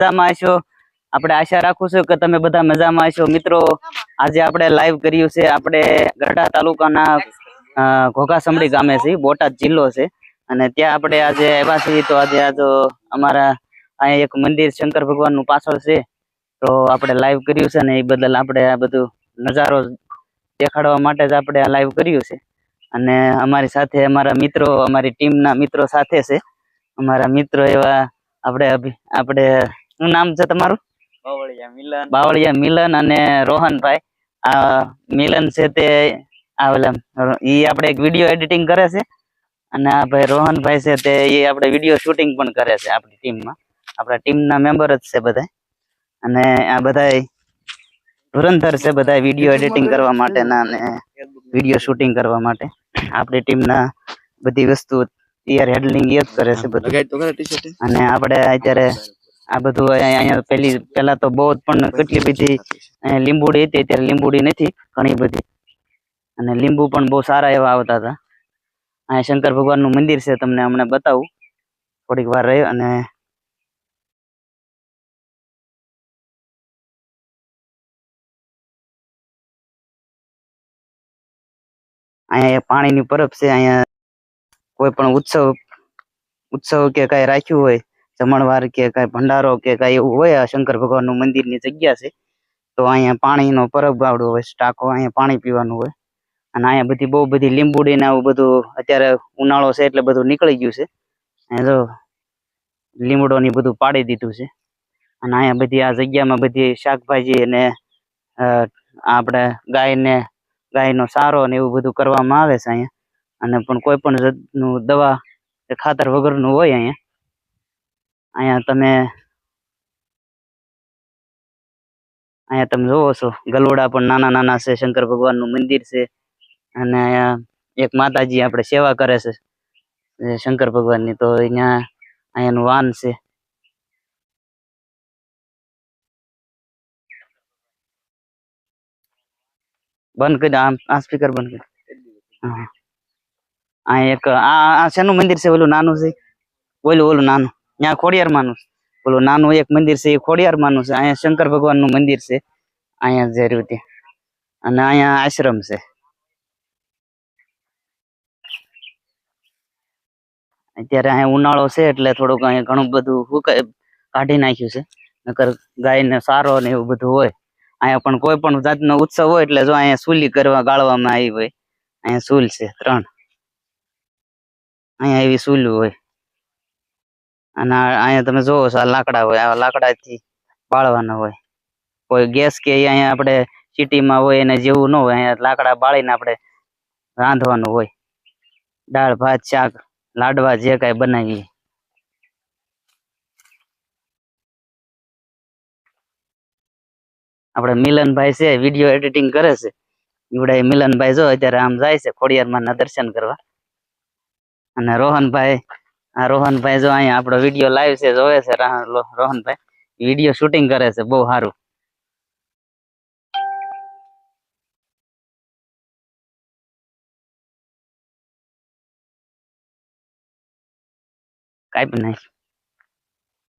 મજામાં છો આપણે આશા રાખું છું કે તમે બધા મજામાં છો મિત્રો, આજે આપણે લાઈવ કર્યું છે આપણે ગઢડા તાલુકાના ઘોઘાસમડી ગામે છે, બોટાદ જિલ્લો છે. અને ત્યાં આપણે આજે આવ્યા છીએ. તો આજે આ તો અમારા અહીંયા એક મંદિર શંકર ભગવાનનું પાછળ છે. તો આપણે લાઈવ કર્યું છે ને એ બદલ આપણે આ બધું નજારો દેખાડવા માટે જ આપણે આ લાઈવ કર્યું છે. અને અમારી સાથે અમારા મિત્રો, અમારી ટીમના મિત્રો સાથે છે. અમારા મિત્રો એવા આપણે આપણે શું નામ છે તમારું? બાવળિયા મિલન. બાવળિયા મિલન અને રોહનભાઈ. આ મિલન છે તે આવેલા એ આપણે એક વીડિયો એડિટિંગ કરે છે. અને આ ભાઈ રોહનભાઈ છે તે એ આપણે વીડિયો શૂટિંગ પણ કરે છે આપણી ટીમમાં આપણા ટીમના મેમ્બર જ છે બધા. અને આ બધા ધુરંધર છે બધા વીડિયો એડિટિંગ કરવા માટેના અને વીડિયો શૂટિંગ કરવા માટે. આપણી ટીમના બધી વસ્તુ તૈયાર હેડલિંગ એ જ કરે છે બધું. અને આપણે અત્યારે આ બધું અહીંયા પેલી પેલા તો બહુ પણ કેટલી બધી લીંબુડી હતી અત્યારે લીંબુડી નથી ઘણી બધી. અને લીંબુ પણ બહુ સારા એવા આવતા હતા. અહીંયા શંકર ભગવાનનું મંદિર છે તમને હમણાં બતાવું. થોડીક વાર રહ્યો અને અહીંયા પાણીની પરબ છે અહીંયા કોઈ પણ ઉત્સવ ઉત્સવ કે કઈ રાખ્યું હોય જમણવાર કે કઈ ભંડારો કે કઈ એવું હોય, આ શંકર ભગવાનનું મંદિરની જગ્યા છે. તો અહીંયા પાણીનો પરબ ગાવડો હોય, સ્ટાકો અહીંયા પાણી પીવાનું હોય. અને અહીંયા બધી બહુ બધી લીંબુડી ને આવું બધું અત્યારે ઉનાળો છે એટલે બધું નીકળી ગયું છે. અહીંયા જો લીમડો ને બધું પાડી દીધું છે. અને અહીંયા બધી આ જગ્યામાં બધી શાકભાજી અને આપણે ગાયને, ગાયનો સારો ને એવું બધું કરવામાં આવે છે અહીંયા. અને પણ કોઈ પણ જાતનું દવા કે ખાતર વગરનું હોય અહીંયા. અહીંયા તમે અહીંયા તમે જોવો છો, ગલોડા પણ નાના નાના છે, શંકર ભગવાનનું મંદિર છે. અને અહીંયા એક માતાજી આપણે સેવા કરે છે શંકર ભગવાનની. તો અહીંયા અહીંયાનું વાન છે. બંધ કરી આમ આ સ્પીકર બંધ કરી આ એક આ શેનું મંદિર છે? ઓલું નાનું છે? ઓલું ઓલું નાનું. ત્યાં ખોડિયાર માનું પેલું નાનું એક મંદિર છે, એ ખોડિયાર માનું છે. અહીંયા શંકર ભગવાનનું મંદિર છે. અહીંયા જે રીતે અને અહીંયા આશ્રમ છે. અત્યારે અહીંયા ઉનાળો છે એટલે થોડુંક અહીંયા ઘણું બધું હુકાય કાઢી નાખ્યું છે. નકર ગાયને સારો ને એવું બધું હોય. અહીંયા પણ કોઈ પણ જાતનો ઉત્સવ હોય એટલે જો અહીંયા સુલી કરવા ગાળવામાં આવી હોય. અહીંયા સુલ છે ત્રણ. અહીંયા એવી સુલ હોય. અને અહીંયા તમે જોવો છો, આ લાકડા હોય, આ લાકડાથી બાળવાના હોય. કોઈ ગેસ કે અહીંયા આપણે સિટીમાં હોય, એને જેવું ન હોય, અહીંયા લાકડા બાળીને આપણે રાંધવાનું હોય. દાળ, ભાત, શાક, લાડવા જે કાંઈ બનાવીએ. આપણે મિલનભાઈ છે, વીડિયો એડિટિંગ કરે છે. એવડે મિલનભાઈ જો, અત્યારે આમ જાય છે, ખોડિયારમાં દર્શન કરવા. અને રોહનભાઈ આ રોહનભાઈ જો અહીંયા આપણો વીડિયો લાઈવ છે, જોવે છે રોહનભાઈ. વીડિયો શૂટિંગ કરે છે, બહુ સારું. કાંઈ પણ નહીં.